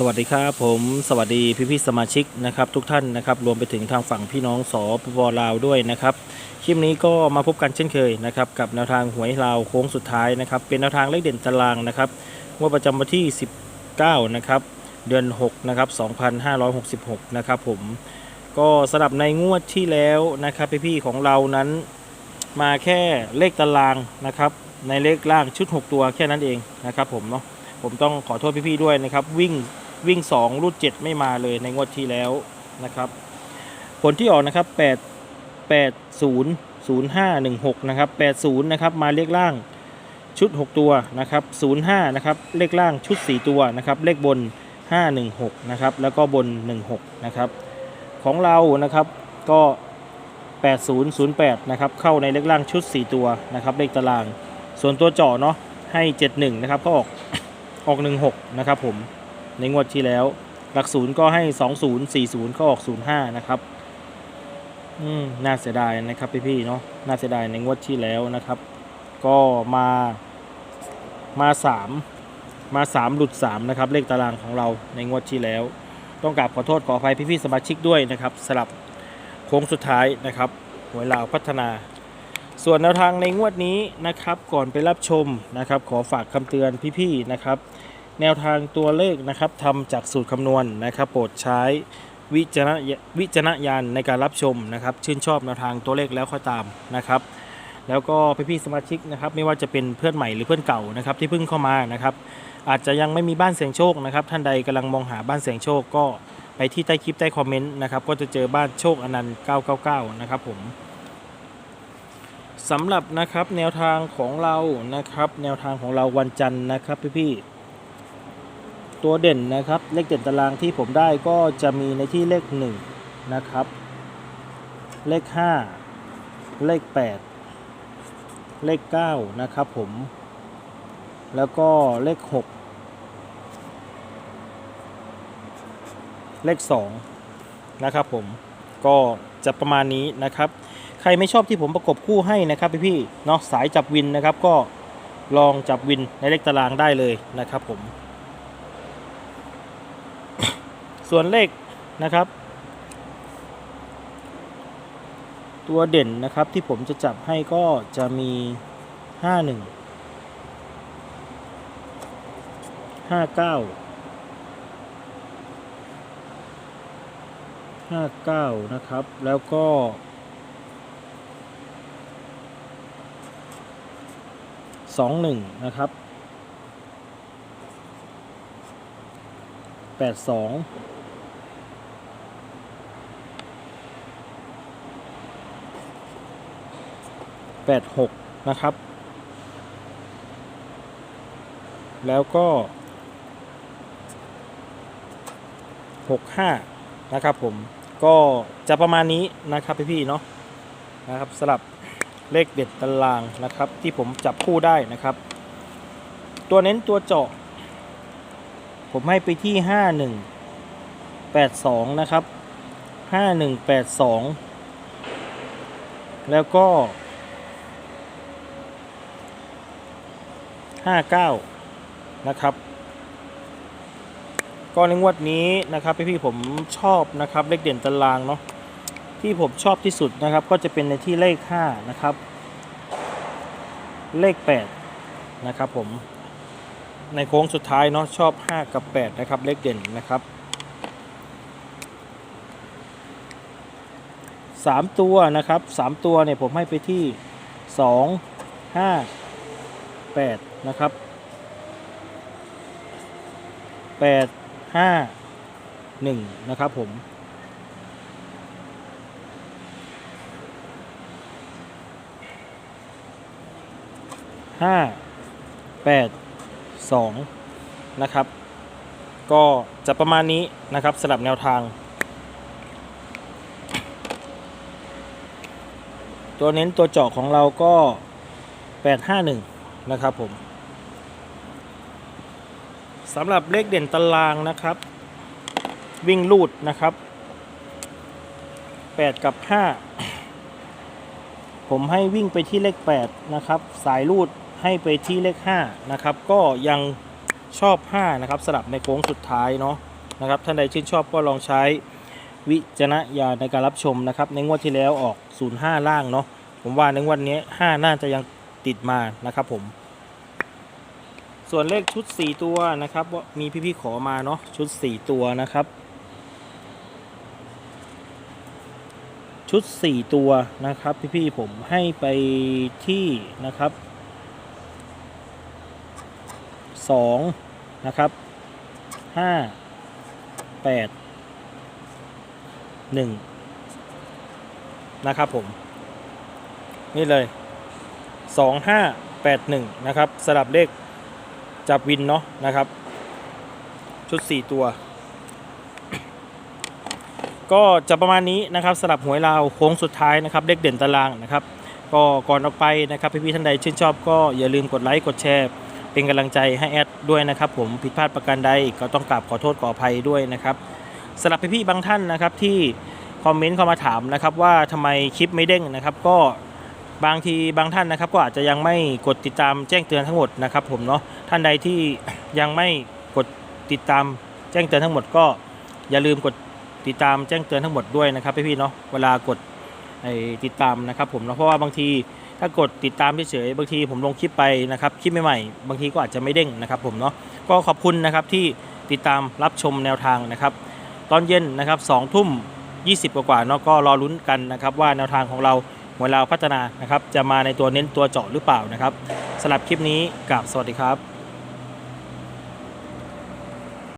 สวัสดีครับผมสวัสดีพี่พี่สมาชิกนะครับทุกท่านนะครับรวมไปถึงทางฝั่งพี่น้องสปปลาวด้วยนะครับคลิปนี้ก็มาพบกันเช่นเคยนะครับกับแนวทางหวยลาวโค้งสุดท้ายนะครับเป็นแนวทางเลขเด่นตารางนะครับงวดประจำวันที่ 19นะครับเดือน6นะครับ2566นะครับผมก็สำหรับในงวดที่แล้วนะครับพี่พี่ของเรานั้น มาแค่เลขตารางนะครับในเลขล่างชุด 6 ตัวแค่นั้นเองนะครับผมเนาะผมต้องขอโทษพี่ๆด้วยนะครับวิ่ง วิ่ง 2 รูด 7 ไม่มาเลยในงวดที่แล้วนะครับ ผลที่ออกนะครับ 8 8 0 0 5 1 6 นะครับ 80 นะครับ มาเลขล่างชุด 6 ตัวนะครับ 05 นะครับ เลขล่างชุด 4 ตัวนะครับ เลขบน 516 นะครับ แล้วก็บน 16 นะครับ ของเรานะครับก็ 8008 นะครับ เข้าในเลขล่างชุด 4 ตัวนะครับ เลขตาราง ส่วนตัวเจาะเนาะให้ 71 นะครับก็ออกออก 16 นะครับผม ในงวดที่แล้ว หลักศูนย์ก็ให้20 40ก็ออก05นะครับ อืมน่าเสียดายนะครับพี่ๆเนาะน่าเสียดายในงวดที่แล้วนะครับ ก็มามา3มา3หลุด3นะครับเลขตารางของเราในงวดที่แล้ว ต้องกราบขอโทษขออภัยพี่ๆสมาชิกด้วยนะครับสลับโค้งสุดท้ายนะครับหวยลาวพัฒนาส่วนแนวทางในงวดนี้นะครับก่อนไปรับชมนะครับ ขอฝากคำเตือนพี่ๆนะครับ แนวทางตัวเลขนะครับทำจากสูตรคำนวณนะครับ โปรดใช้วิจารณวิจารณญาณในการรับชมนะครับ ชื่นชอบแนวทางตัวเลขแล้วค่อยตามนะครับ แล้วก็พี่ๆสมาชิกนะครับ ไม่ว่าจะเป็นเพื่อนใหม่หรือเพื่อนเก่านะครับ ที่เพิ่งเข้ามานะครับ อาจจะยังไม่มีบ้านเสียงโชคนะครับ ท่านใดกำลังมองหาบ้านเสียงโชคก็ไปที่ใต้คลิปใต้คอมเมนต์นะครับ ก็จะเจอบ้านโชคอนันต์ 999 นะครับผมสำหรับนะครับแนวทางของเรานะครับ แนวทางของเราวันจันทร์นะครับพี่ๆ ตัวเด่นนะครับ เลขเด่นตารางที่ผมได้ก็จะมีในที่เลข 1 นะครับ เลข 5 เลข 8 เลข 9 นะครับผม แล้วก็เลข 6 เลข 2 นะครับผม ก็จะประมาณนี้นะครับ ใครไม่ชอบที่ผมประกบคู่ให้นะครับพี่ๆเนาะสายจับวินนะครับก็ลองจับวินในเลขตารางได้เลยนะครับผม ส่วนเลขนะครับ ตัวเด่นนะครับที่ผมจะจับให้ก็จะมี 51 59 59 นะครับ แล้วก็สองหนึ่งนะครับแแปดหกนะครับ แล้วก็หกห้านะครับผม ก็จะประมาณนี้นะครับพี่ๆเนาะ นะครับสลับเลขเด็ดตารางนะครับ ที่ผมจับคู่ได้นะครับ ตัวเน้นตัวเจาะ ผมให้ไปที่ 5182 นะครับ 5182 แล้วก็ 59 นะครับ ก็ในงวดนี้นะครับพี่ๆผมชอบนะครับเลขเด่นตารางเนาะที่ผมชอบที่สุดนะครับ ก็จะเป็นในที่เลข 5 นะครับ เลข 8 นะครับผมในโค้งสุดท้ายเนาะชอบ 5 กับ 8 นะครับ เลขเด่นนะครับ 3 ตัวนะครับ 3 ตัวเนี่ยผมให้ไปที่ 2 5 8 นะครับ8 5 1นะครับผม ห้าแปดสองนะครับ ก็จะประมาณนี้นะครับสำหรับแนวทาง ตัวเน้นตัวเจาะของเราก็ 851 นะครับผมสำหรับเลขเด่นตารางนะครับ วิ่งลูดนะครับ 8 กับ 5 ผมให้วิ่งไปที่เลข 8 นะครับ สายลูดให้ไปที่เลข 5 นะครับ ก็ยังชอบ 5 นะครับสลับในโค้งสุดท้ายเนาะนะครับท่านใดชื่นชอบก็ลองใช้วิจารณญาณในการรับชมนะครับ ในงวดที่แล้วออก 05 ล่างเนาะผมว่าในงวันนี้ 5 น่าจะยัง ติดมานะครับผมส่วนเลขชุด 4 ตัวนะครับว่ามีพี่ๆขอมาเนาะชุด 4 ตัวนะครับ ชุด 4 ตัวนะครับ พี่ๆผมให้ไปที่นะครับ2นะครับ 5 8 1 นะครับผม นี่เลย 2 5 8 1 นะครับ สลับเลขจับวินเนาะนะครับ ชุด 4 ตัว ก็จะประมาณนี้นะครับสลับหวยลาวโค้งสุดท้ายนะครับ เลขเด่นตารางนะครับ ก็ก่อนออกไปนะครับพี่ๆท่านใดชื่นชอบก็อย่าลืมกดไลค์กดแชร์ เป็นกำลังใจให้แอดด้วยนะครับ ผมผิดพลาดประการใดก็ต้องกราบขอโทษขออภัยด้วยนะครับสำหรับพี่ๆบางท่านนะครับที่คอมเมนต์เข้ามาถามนะครับว่าทำไมคลิปไม่เด้งนะครับ ก็ บางทีบางท่านนะครับ ก็อาจจะยังไม่กดติดตามแจ้งเตือนทั้งหมดนะครับ ผมเนาะท่านใดที่ยังไม่กดติดตามแจ้งเตือนทั้งหมดก็อย่าลืมกดติดตามแจ้งเตือนทั้งหมดด้วยนะครับพี่ๆเนาะเวลากดไอติดตามนะครับ ผมเนาะเพราะว่าบางทีถ้ากดติดตามเฉยๆบางทีผมลงคลิปไปนะครับคลิปใหม่ๆบางทีก็อาจจะไม่เด้งนะครับ ผมเนาะก็ขอบคุณนะครับที่ติดตามรับชมแนวทางนะครับ ตอนเย็นนะครับสองทุ่ม20 กว่าๆเนาะก็รอลุ้นกันนะครับ ว่าแนวทางของเรา หัวเราพัฒนานะครับ จะมาในตัวเน้นตัวเจาะหรือเปล่านะครับสำหรับคลิปนี้กับสวัสดีครับ